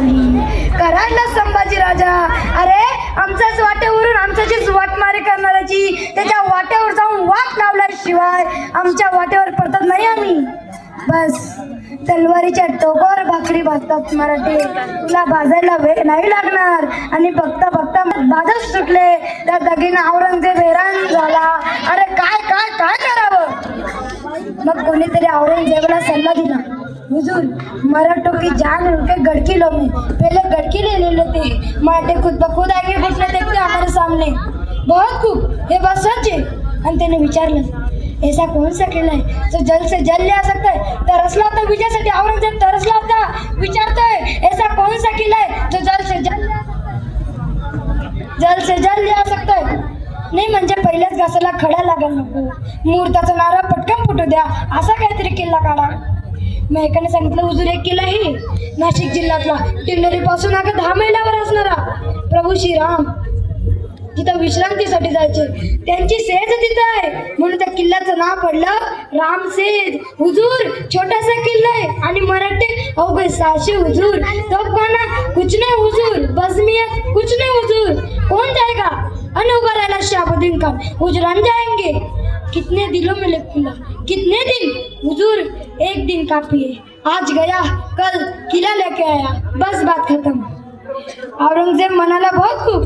लावली. करायला संभाजी राजा. अरे आमच्याच वाटेवरून आमच्याचीच वाटमारी करणाऱ्याची त्याच्या वाट्यावर जाऊन वाट लावल्याशिवाय आमच्या वाटेवर पडतात नाही आम्ही. बस. तलवारीच्या टोकावर भाकरी भाजतात मराठी. तुला भाजायला वेळ नाही लागणार. आणि बघता बघता बाजच सुटले. त्या दगीनं औरंगजेब हैराण झाला. अरे काय काय काय करावं? मग कोणीतरी औरंगजेबाला सल्ला दिला. हुजूर मराठों की जान उनके गड़की लो में। पहले गड़की ले ले लेते हैं माटे खुद ब खुद आगे घुसने देखते हमारे सामने। बहुत खूब। हे बात सच है? आणि त्याने विचारलं ऐसा कौन सा किला है जो जल्द से जल्द ले आ सकता है? तरसला होता विजयासाठी औरंगजेब तरसला होता विचारतोय ऐसा कौन सा किला है जो जल्द से जल्द ले जल्द से जल्द ले आ सकता है। नाही म्हणजे पहिल्याच घासाला खडा लागायला नको. मुहूर्ताचा नारा पटकन फुटू द्या. असा काहीतरी किल्ला काढा. मग एकाने सांगितलं हुजूर एक किल्ला हे नाशिक जिल्ह्यातला. टिंडोरी पासून अगं दहा मैलावर असणारा. प्रभू श्रीराम तिथं विश्रांतीसाठी जायचे. त्यांची सेज तिथं आहे. म्हणून त्या किल्ल्याचं नाव पडलं रामसेज हुजूर छोटासा किल्ला आहे. आणि मराठी अवघे सहाशे हुजूर. तोफखाना कुछ नाही हुजूर. बजमियत कुछ नाही हुजूर. कोण जाएगा अन उभा राहिला शाबुद्दीन खान. हुजरान जायंगे. कितने दिनों मिले खुला कितने दिन? हुजूर एक दिन काफी है आज गया कल किला लेके आया। बस बात खत्म। औरंगजेब म्हणाला बहुत खूप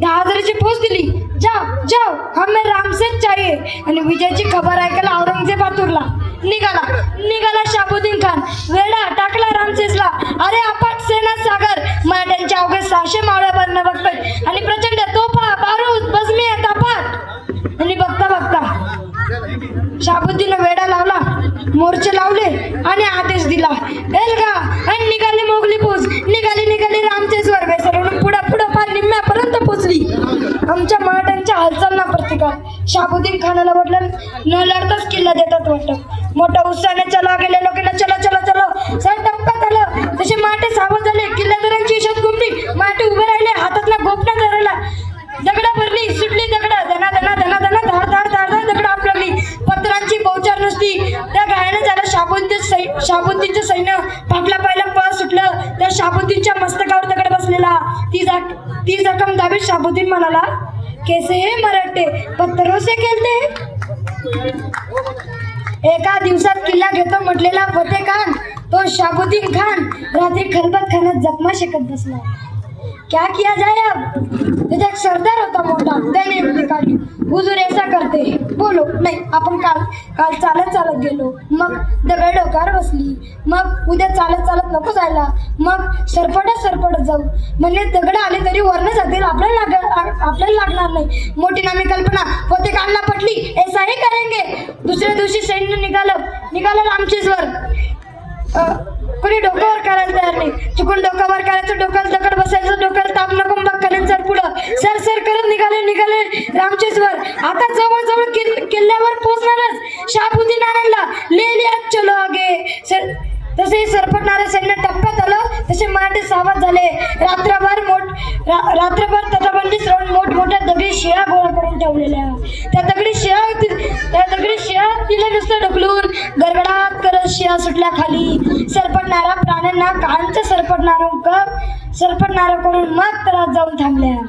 दहा हजाराची पोच दिली जाओ जाओ हमें रामसेज चाहिए। आणि विजयाची खबर ऐकायला औरंगजेब आतुरला। निघाला निघाला शाबुद्दीन खान. वेडा टाकला रामसेजला अरे अपाट सेना सागर मराठ्यांच्या अवघे सहाशे मावळ्यावर न बघतोय आणि प्रचंड तोफा बारूद बजमी अपाट आणि बघता बघता शाबुद्दीन वेडा लावला मोर्चे लावले आणि आदेश दिला. एल्गा आणि निघाली मोगली पोच निघाली निघाली रामचेच वर्ग सरवून पुढे पुढे फार निम्म्यापर्यंत पोचली. आमच्या मराठ्यांच्या हालचाल ना प्रतिकार. शाबुद्दीन खानाला वाटलं न लढताच किल्ला देतात वाटतं. मोठ्या उत्साहाने चला गेले लोकांना चला चला चला. सर टप्प्यात आलं. जसे माटे सावध झाले किल्लेदारांची इशत घुमली माटे उभे राहिले हातातला गोपना धरला दगडा भरली कैसे हे मराठे? पत्थरों से खेळते एका दिवसात किल्ला घेतो म्हटलेला फते खान तो शाबुद्दीन खान रात्री खलबत खानात जखमा शेकत बसला. क्या किया जाए अब? त्याचा एक सरदार होता मोठा त्याने युक्ती काढली हुजूर ऐसा करते बोलो नाही आपण काल काल चालत चालत गेलो। मग दगड डोक्यावर बसली। मग उद्या चालत चालत नको जायला। मग सरपटत सरपटत जाऊ। म्हणजे दगड आले तरी वरण जातील आपल्याला लाग आपल्याला लागणार नाही. मोठी नामी कल्पना होते कानला पटली. ऐसाही करेंगे. दुसऱ्या दिवशी सैन्य निघालं. निघालं रामचेजवर अ, कोणी डोक्यावर करायला तयार नाही. चुकून डोक्यावर करायचं डोक्याला दगड बसायचं डोक्याला ताप नको मग सर पुढं. सर सर करत निघाले निघाले. रामचेश्वर आता जवळ जवळ किल्ल्यावर पोहोचणारच. शाबुद्दीन नारायणला ले लिया चलो आगे. सर तसे सरपटणारे सैन्य टप्प्यात आलं तसे मराठी सावध झाले. रात्र रा- रात्रभर तटबंदी श्रवण मोठमोठ्या दगडी शिळा गोळा करून ठेवलेल्या. त्या दगडी शिळा त्या दगडी शिळा तिला नुसतं ढकलून गरगडात करत शिळा सुटल्या खाली. सरपटणारा प्राण्यांना कांच सरपटणार कप सरपटणारा करून मग तळात जाऊन थांबल्या.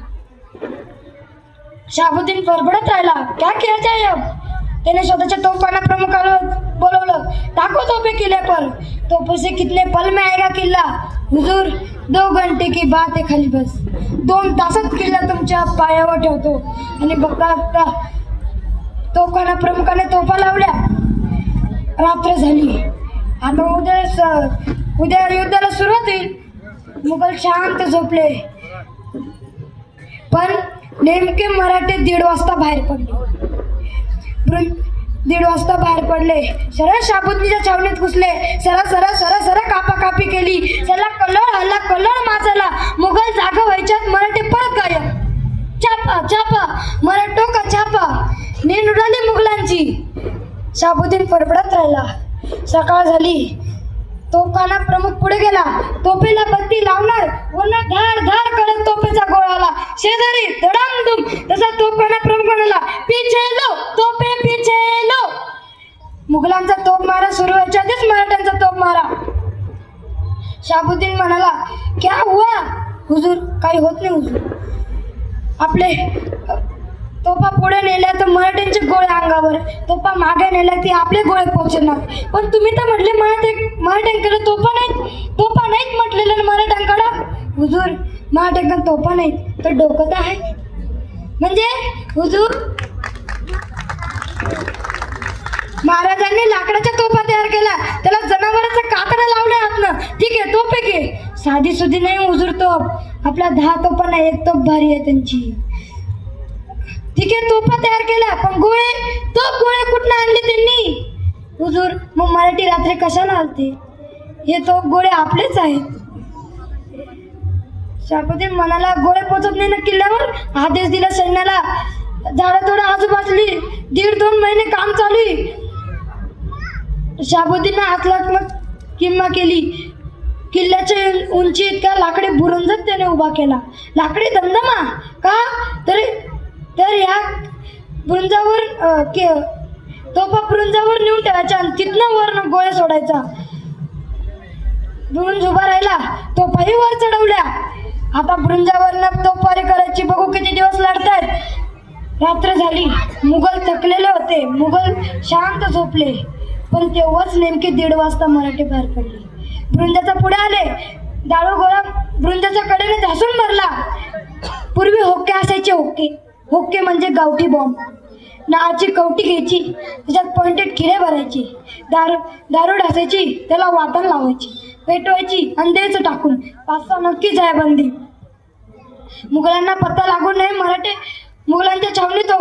शाबुद्दीन फरफडत राहिला. क्या किया अब त्याने स्वतःच्या तोफाना प्रमुखाला बोलवलं. दाखव तोफे किले पर तोफे से कितने पल में आएगा किल्ला? हुजूर दो घंटे की बात आहे खाली बस. दोन तासात किल्ला तुमच्या पायावर ठेवतो. आणि बघता बघता तोफाना प्रमुखाने तोफा लावल्या. रात्र झाली. आता उद्या स- उद्या युद्धाला सुरुवात होईल. मुघल शांत झोपले. पण नेमके मराठे दीड वाजता बाहेर पडले. दीड वाजता बाहेर पडले. सरळ शाबुतीच्या छावणीत घुसले. सरळ सरळ सरळ सरळ कापा कापी केली. सरळ कल्लोळ हल्ला कल्लोळ माजला. मुघल जागा व्हायच्यात मराठे परत गायब छापा छापा. मराठो का छापा. नींद उडाली मुघलांची. शाबुद्दीन फडफडत राहिला. सकाळ झाली. तोफखाना प्रमुख पुढे गेला. तोफेला बत्ती लावणार. वरना धाड धाड करत तोफेचा गोळा आला. शेजारी धडामधूम तसा तोफाना प्रमुख म्हणाला पिछे लो तोफे पिछे लो. मुघलांचा तोफ मारा सुरू व्हायच्या आधीच मराठ्यांचा तोफ मारा. शाबुद्दीन म्हणाला क्या हुजूर काही होत नाही हुजूर. आपले तोपा पुढे नेल्या तर मराठ्यांचे गोळे अंगावर तोपा मागे नेल्या ते आपले गोळे पोचणार पण तुम्ही तर म्हटले मराठे मराठ्यांकडे तोपा नाहीत तोपा नाहीत म्हटलेलं मराठ्यांकडं? हुजूर मराठ्यांकडे तोपा नाहीत तर डोकं तर आहे. म्हणजे हुजूर महाराजांनी लाकडाच्या तोफा तयार केला. त्याला जनावरांचा कातडा लावला हातनं ठीक आहे तोफ आहे की साधी सुधी नाही हुजूर तोफ. आपला दहा तोफांना एक तोफ भारी आहे त्यांची. ठीक आहे तोफा तयार केल्या पण गोळे तोफ गोळे कुठनं आणले त्यांनी? हुजूर मग मराठी रात्री कशाला आलते? हे तोफ गोळे आपलेच आहेत. शापती मनाला गोळे पोचत नाही ना किल्ल्यावर? आदेश दिला सैन्याला. झाडं थोडं आजूबाजली दीड दोन महिने काम चालू शाबुद्दीनं आकलात्मक आतलात्मक किंमा केली. किल्ल्याच्या उंची इतका लाकडी बुरुंजच त्याने उभा केला. लाकडी धमधमा का? तरी तर या बुरुंजावर के तोफा बृंजावर नेऊन ठेवायच्या आणि तिथनं वरनं गोळ्या सोडायचा. बृंज उभा राहिला. तोफाही वर चढवल्या. आता बुरुंजावरनं तोफारी करायची. बघू किती दिवस लढतायत. रात्र झाली. मुघल थकलेले होते. मुघल शांत झोपले. पण तेव्हाच नेमके दीड वाजता मराठी बाहेर पडले. बृंदाचा पुढे आले. दाळू गोळा बृंदाच्या कडेने झासून भरला. पूर्वी होके असायचे होके होके म्हणजे गावठी बॉम्ब नाची कवटी घ्यायची त्याच्यात पॉइंटेड खिळे भरायची दारू दारू ढासायची त्याला वाटण लावायची पेटवायची आणि द्यायचं टाकून. पाच सहा नक्कीच आहे बंदी मुघलांना पत्ता लागू नये मराठे मुघलांच्या छावणीत